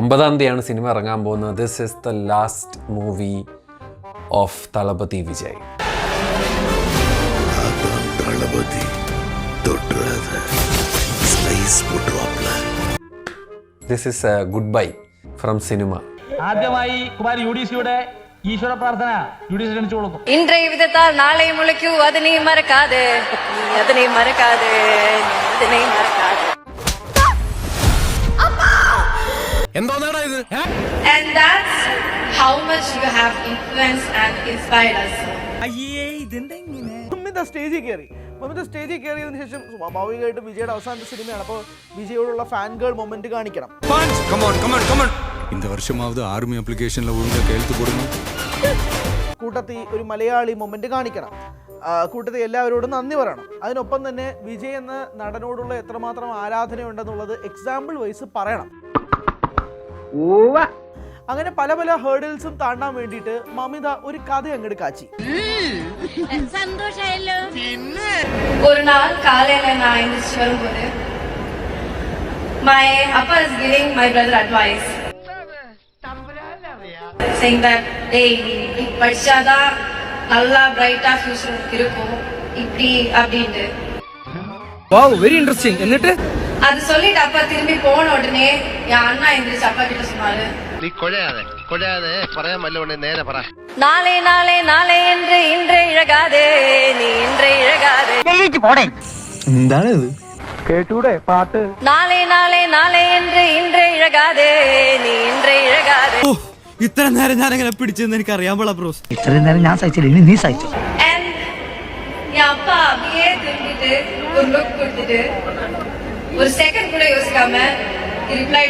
ഒമ്പതാം തീയതിയാണ് സിനിമ ഇറങ്ങാൻ പോകുന്നത്. This is the last movie of Thalapathy Vijay. This is goodbye from cinema ആദ്യമായി കുമാരി യു ഡി സിയുടെ ഈശ്വര പ്രാർത്ഥന യു ഡി സി ക്ഷണിച്ചു കൊടുക്കും ഇന്ത്യ വിധത്താൽ നാളെയും മുളയ്ക്കൂ അതിനെയും മറക്കാതെ അതിനെയും മറക്കാതെ. And that's how much you have influenced and inspired us. Mamitha സ്റ്റേജിൽ കയറി മമിത സ്റ്റേജിൽ കയറിയതിനു ശേഷം സ്വാഭാവികമായിട്ടും വിജയുടെ അവസാനത്തെ സിനിമയാണ് അപ്പോൾ വിജയോടുള്ള ഫാൻ ഗേൾ മൊമെന്റ് കാണിക്കണം இந்த வருஷமாவது ஆர்மி அப்ளிகேஷன்ல ஒழுங்கா கையெழுத்து போடணும் കൂട്ടത്തിൽ ഒരു മലയാളി മൊമെന്റ് കാണിക്കണം ആ, കൂട്ടത്തിൽ എല്ലാവരോടും നന്ദി പറയണം അതിനൊപ്പം തന്നെ വിജയ് എന്ന നടനോടുള്ള എത്രമാത്രം ആരാധനയുണ്ടെന്നുള്ളത് എക്സാമ്പിൾ വൈസ് പറയണം അങ്ങനെ പല പല ഹേർഡിൽസും താണ്ടാൻ വേണ്ടിയിട്ട് മമിത ഒരു കഥ അങ്ങോട്ട് കാച്ചി ஒரு நாள் காலையில நான் எந்திரிச்சு வரும்போது my அப்பா is giving my brother advice saying that டேய் நீ இப்படி படிச்சாதான் நல்லா பிரைட்டா ஃபியூச்சர் இருக்கும் இப்படி அப்படின்ட்டு வெரி இன்ட்ரெஸ்டிங் എന്നിട്ട് அது சொல்லிட்டு அப்பா திரும்பி போன உடனே என் அண்ணா எந்திரிச்சு அப்பா கிட்ட சொன்னாரு നീ കൊഴയാതെ കൊഴയാതെ പറയാൻ വല്ലതുകൊണ്ട് നേരെ പറ நாளை நாளை நாளை என்று இன்றே இழகாதே நீ இன்றே இழகாதே நாளை நாளை நாளை என்று இன்றே இழகாதே நீ இன்றே இழகாதே ഇത്ര നേരം ഞാൻ എങ്ങനെ പിടിച്ചെന്ന് എനിക്ക് അറിയാൻ പാടില്ല ബ്രോസ് ഇത്രയും നേരം ഞാൻ സഹിച്ചില്ല ഇനി നീ സഹിച്ചു And என் அப்பா அப்படியே திரும்பிட்டு ஒரு லுக் கொடுத்துட்டு ஒரு செகண்ட் கூட யோசிக்காம ரிப்ளை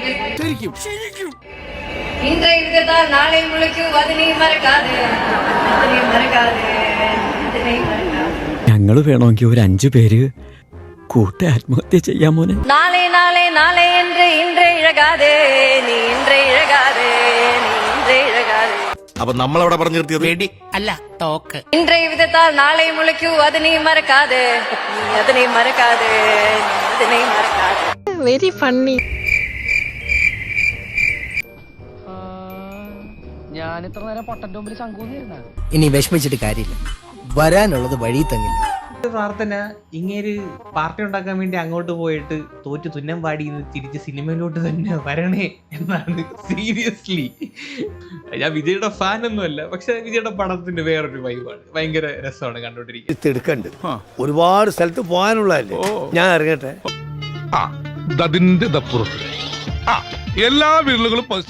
இன்றைய விதத்தால் நாளை முளைக்கும் அது நீ மறக்காது அது நீ மறக்காது அது நீ மறக்காது ഞങ്ങള് വേണമെങ്കിൽ ഒരു അഞ്ചു പേര് കൂട്ട ആത്മഹത്യ ചെയ്യാൻ മോനെ நாளை நாளை நாளை என்று இன்றே இழகாதே நீ இன்றே இழகாதே நீ இன்றே இழகாதே അപ്പൊ നമ്മളവിടെ പറഞ്ഞു നിർത്തിയത് വെടി അല്ല തോക്ക് இன்றைய விதத்தால் நாளை முளைக்கும் அது நீ மறக்காது நீ அதனை மறக்காது நீ அதனை மறக்காது വെരി ഫണ്ണി ഞാൻ ഇത്ര നേരം പൊട്ടന്റെ മുമ്പിൽ ശങ്കൂന്നിരുന്ന ഇനി വിഷമിച്ചിട്ട് കാര്യമില്ല. വരാനുള്ളത് വഴി തങ്ങില്ല പ്രാർത്ഥന ഇങ്ങേര് പാർട്ടി ഉണ്ടാക്കാൻ വേണ്ടി അങ്ങോട്ട് പോയിട്ട് തോറ്റു തുന്നം പാടി തിരിച്ച് സിനിമയിലോട്ട് തന്നെ വരണേ എന്നാണ് സീരിയസ്ലി. ഞാൻ വിജയുടെ ഫാൻ ഒന്നുമല്ല പക്ഷെ വിജയുടെ പടത്തിന്റെ വേറൊരു വൈബാണ്. ഭയങ്കര രസമാണ് കണ്ടോണ്ടിരിക്കുന്നത് എടുക്കണ്ട്. ഒരുപാട് സ്ഥലത്ത് പോകാനുള്ളതല്ലേ? ഞാൻ ഇറങ്ങട്ടെ. അതിന്റെ ദപ്പുറത്ത് എല്ലാ വീടുകളും